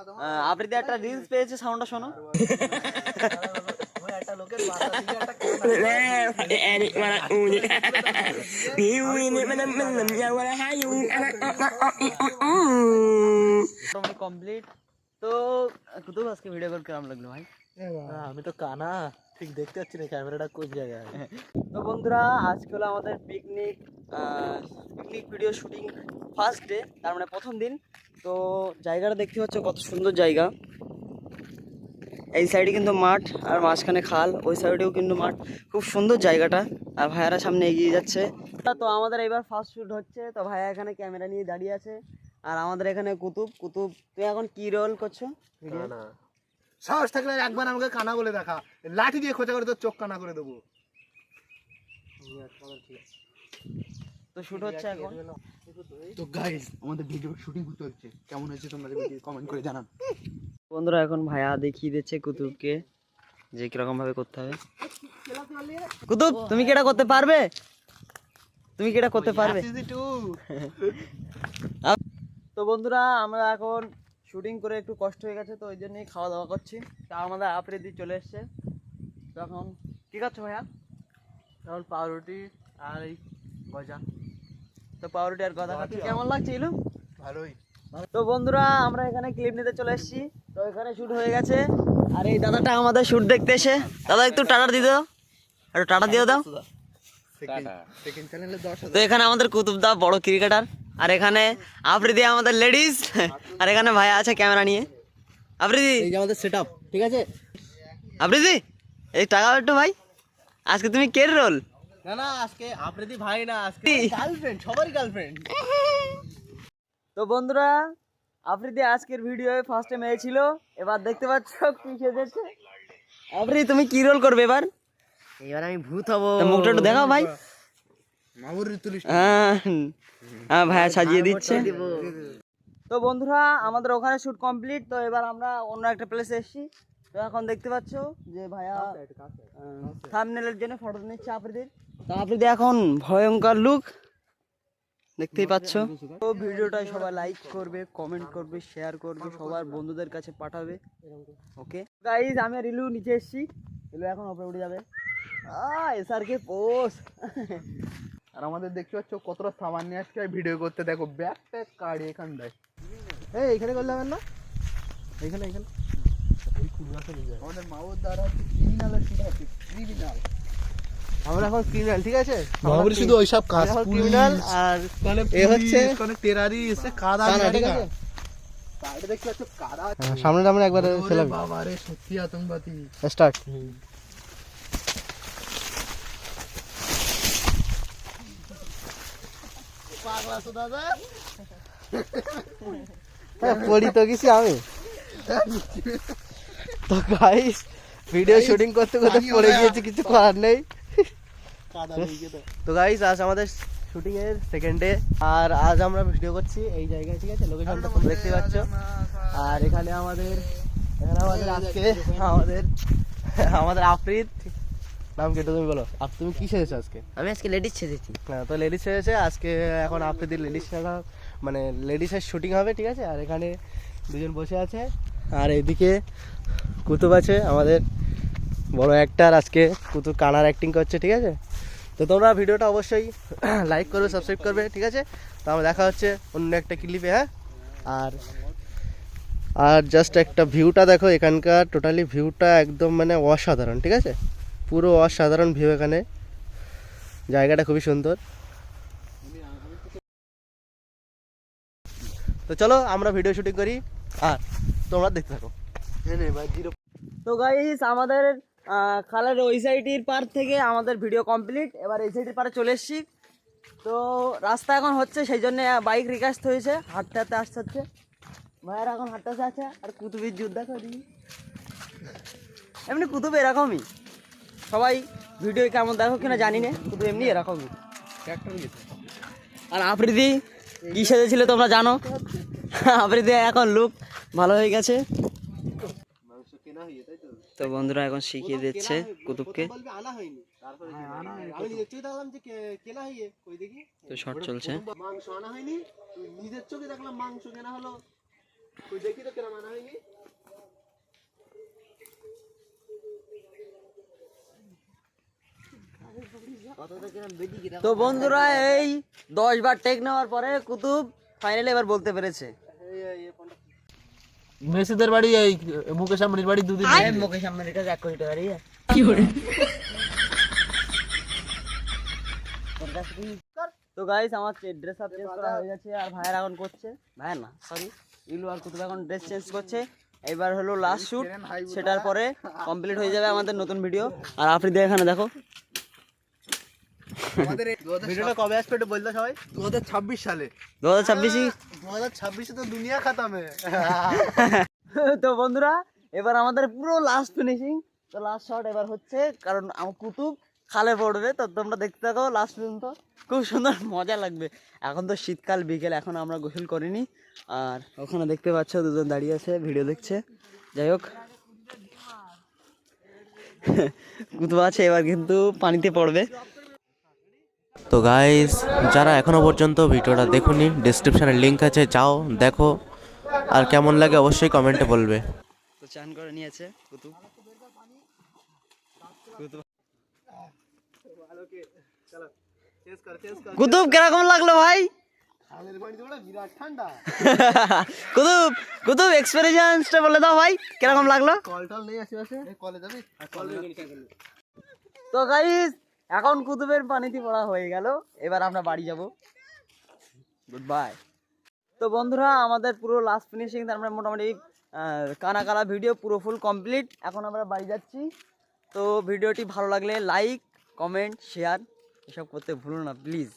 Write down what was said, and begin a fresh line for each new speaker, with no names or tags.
আহ, আবৃত্তি একটা রিলস পেয়েছে সাউন্ডটা শোনো।
একটা লোকের বাসা থেকে একটা কানা
মোটামুটি কমপ্লিট তো কুতুব আজকে ভিডিও কল কেমন লাগল ভাই?
হ্যাঁ, আমি তো কানা ঠিক দেখতে পাচ্ছি না ক্যামেরাটা কোন জায়গায়?
তো বন্ধুরা আজকে হলো আমাদের picnic picnic video shooting first day তার মানে প্রথম দিন। তো জায়গাটা দেখতে পাচ্ছ কত সুন্দর জায়গা। এই সাইডে কিন্তু মাঠ আর মাঝখানে খাল ওই সাইডেও কিন্তু মাঠ। খুব সুন্দর জায়গাটা। আর ভাইয়ারা সামনে এগিয়ে যাচ্ছে। তো আমাদের এবার ফার্স্ট শ্যুট হচ্ছে। তো ভাইয়া এখানে ক্যামেরা নিয়ে দাঁড়িয়ে আছে। আর আমাদের এখানে কুতুব। কুতুব তুই এখন কি রোল করছ?
সাহস থাকলে একবার আমাকে কানা বলে দেখা। লাঠি দিয়ে খোঁচা করে তোর চোখ কানা করে দেবো।
তো শ্যুট হচ্ছে এখন।
তো গাইস আমাদের ভিডিও শুটিং চলছে কেমন হয়েছে তোমরা কমেন্ট করে জানান
বন্ধুরা এখন ভাইয়া দেখিয়ে দিচ্ছে কুতুবকে যে কীরকম ভাবে করতে হবে। কুতুব তুমি কি এটা করতে পারবে? তুমি কি এটা করতে পারবে? তো বন্ধুরা আমরা এখন শুটিং করে একটু কষ্ট হয়ে গেছে তো ওই জন্যই খাওয়া দাওয়া করছি। তা আমাদের আফ্রিদি চলে এসছে। তো এখন কি খাচ্ছ ভাইয়া?
এখন পাউরুটি আর এই গজা।
তো পাউরুটি আর কথা কেমন লাগছে ইলু?
ভালোই।
তো বন্ধুরা আমরা এখানে ক্লিপ নিতে চলে এসেছি। তো এখানে শুট হয়ে গেছে। আর এই দাদাটা আমাদের শুট দেখতে এসে দাদা একটু টাটা দিয়ে দাও। একটু টাটা দিয়ে দাও। তো এখানে আমাদের কুতুব দা বড় ক্রিকেটার আর এখানে আফ্রিদি আমাদের লেডিস আর এখানে ভাই আছে ক্যামেরা নিয়ে। আফ্রিদি!
আমাদের সেট ঠিক আছে?
আফ্রিদি! এই টাকা একটু ভাই। আজকে তুমি কে রোল
না না আজকে আপনাদের ভাই না আজকে গার্লফ্রেন্ড সবারই গার্লফ্রেন্ড
তো বন্ধুরা আফ্রিদি আজকের ভিডিও ফার্স্ট টাইম ছিল। এবার দেখতে পাচ্ছ কি সেজেছে। আফ্রিদি তুমি কি রোল করবে এবার?
এবার আমি ভূত হব।
মুখটা একটু দেখাও ভাই। হ্যাঁ হ্যাঁ ভাইয়া সাজিয়ে দিচ্ছে। তো বন্ধুরা আমাদের ওখানে শুট কমপ্লিট তো এবার আমরা অন্য একটা প্লেসে এসেছি। তো এখন দেখতে পাচ্ছ যে ভাইয়া থামনেলের জন্য ফটো নিচ্ছে আফ্রিদির তো আফ্রিদি এখন ভয়ঙ্কর লুক দেখতেই পাচ্ছ। তো ভিডিওটা সবাই লাইক করবে কমেন্ট করবে শেয়ার করবে সবার বন্ধুদের কাছে পাঠাবে। ওকে গাইজ আমি আর ইলু নিচে এসেছি। ইলু এখন উপরে উঠে যাবে। আ এসআর কে পোস্ট
আর আমাদের দেখতে পাচ্ছ কতটা সামান নিয়ে আজকে ভিডিও করতে দেখো ব্যাগ প্যাক কার্ড এখান দেয়। এই এখানে করলে হবে না? এখানে এখানে। আমাদের মাউর দ্বারা ক্রিমিনালের শুধু আছে ক্রিমিনাল আমরা এখন ক্রিমিনাল ঠিক আছে?
বাবুর শুধু ওইসব কাজ
ক্রিমিনাল আর এ হচ্ছে
টেরারিস্ট কাদা
ঠিক আছে? কাদা সামনে আমরা একবার ফেলাম
বাবা রে সত্যি আতঙ্কবাদী।
স্টার্ট। হ্যাঁ, পড়ি তো কিছু আমি। তো গাইস ভিডিও শুটিং করতে করতে পড়ে গিয়েছি কিছু করার নেই। তো গাইস আজ আমাদের শুটিং এর সেকেন্ড ডে আর আজ আমরা ভিডিও করছি এই জায়গায় ঠিক আছে? লোকেশনটা তোমরা দেখতে পাচ্ছ। আর এখানে আমাদের এখানে আমাদের আজকে আমাদের আমাদের আফরিদ। নাম কেটে তুমি বলো। আর তুমি কি সেরেছো আজকে?
আমি আজকে লেডিস ছেড়েছি
হ্যাঁ তো লেডিস সেরেছে আজকে এখন আফ্রিদির লেডিস খেলা মানে লেডিসের শুটিং হবে ঠিক আছে? আর এখানে দুজন বসে আছে। আর এইদিকে কুতুব আছে আমাদের বড় অ্যাক্টার আজকে কুতুব কানার অ্যাক্টিং করছে ঠিক আছে? তো তোমরা ভিডিওটা অবশ্যই লাইক করবে সাবস্ক্রাইব করবে ঠিক আছে? তো আমরা দেখা হচ্ছে অন্য একটা ক্লিপে হ্যাঁ? আর আর জাস্ট একটা ভিউটা দেখো এখানকার টোটালি ভিউটা একদম মানে অসাধারণ ঠিক আছে? পুরো অসাধারণ ভিউ এখানে। জায়গাটা খুবই সুন্দর। তো চলো আমরা ভিডিও শুটিং করি। আর তোমরা দেখতে থাকো।
তো গাইস আমাদের খালের ওই সাইডের পার থেকে আমাদের ভিডিও কমপ্লিট এবার এই সাইডের পারে চলে এসেছি। তো রাস্তা এখন হচ্ছে, সেই জন্য বাইক রিকাস্ট হয়েছে। হাঁটতে হাঁটতে আসতে হচ্ছে। ভাইয়ের এখন হাঁটতে আছে। আর কুতুবের যুদ্ধ করি এমনি কুতুব এরকমই। সবাই ভিডিও কেমন দেখো কিনা জানি না। কুতুব এমনি এরকমই। আর আফ্রিদি কি সেজেছিল তোমরা জানো? আফ্রিদি এখন লুক ভালো হয়ে গেছে। তো বন্ধুরা এখন শিখিয়ে দিচ্ছে কুতুবকে।
হয়ে কই দেখি?
তো শর্ট চলছে।
মাংস আনা হয়নি। নিজের চোখে দেখলাম মাংস কেনা হলো। দেখি তো কেরম আনা হয়নি।
তো বন্ধুরা এই দশ বার টেক নেওয়ার পরে কুতুব ফাইনালি এবার বলতে পেরেছে।
মেসিদের বাড়ি এই মুকেশ আম্বানির বাড়ি দুদিন
মুকেশ আম্বানির কাছে এক কোটি টাকা দিয়ে তো গাইস আমার ড্রেস আপ চেঞ্জ করা হয়ে গেছে আর ভাইয়ের এখন করছে। ভাইয়ের না সরি ইলু আর কুতুব এখন ড্রেস চেঞ্জ করছে। এবার হলো লাস্ট শুট সেটার পরে কমপ্লিট হয়ে যাবে আমাদের নতুন ভিডিও আর আপনি এখানে দেখো।
ভিডিওটা কবে আসবে একটু বলতো সবাই?
দু হাজার ছাব্বিশ সালে।
দু হাজার ছাব্বিশে
দু হাজার ছাব্বিশে তো দুনিয়া খাতামে।
তো বন্ধুরা এবার আমাদের পুরো লাস্ট ফিনিশিং তো লাস্ট শট এবার হচ্ছে কারণ আমার কুতুব খালে পড়বে তো তোমরা দেখতে থাকো লাস্ট পর্যন্ত। খুব সুন্দর মজা লাগবে। এখন তো শীতকাল বিকেল এখন আমরা গোসল করিনি। আর ওখানে দেখতে পাচ্ছ দুজন দাঁড়িয়ে আছে ভিডিও দেখছে। যাই হোক। কুতুব আছে এবার কিন্তু পানিতে পড়বে।
তো গাইস যারা এখনও পর্যন্ত ভিডিওটা দেখুনি ডিসক্রিপশনে লিঙ্ক আছে যাও দেখো। আর কেমন লাগে অবশ্যই কমেন্টে বলবে।
তো চান করে নিয়েছে কুতুব কীরকম লাগল ভাই? কুতুব কুতুব এক্সপেরিয়েন্সটা বলে দাও ভাই কীরকম লাগল?
কল টল নেই আশেপাশে।
তো গাইস এখন কুতুবের পানিতে পড়া হয়ে গেল। এবার আমরা বাড়ি যাব। গুড বাই তো বন্ধুরা, আমাদের পুরো লাস্ট ফিনিশিং মানে মোটামুটি কানা কালা ভিডিও পুরো ফুল কমপ্লিট এখন আমরা বাড়ি যাচ্ছি। তো ভিডিওটি ভালো লাগলে লাইক কমেন্ট শেয়ার এসব করতে ভুলো না প্লিজ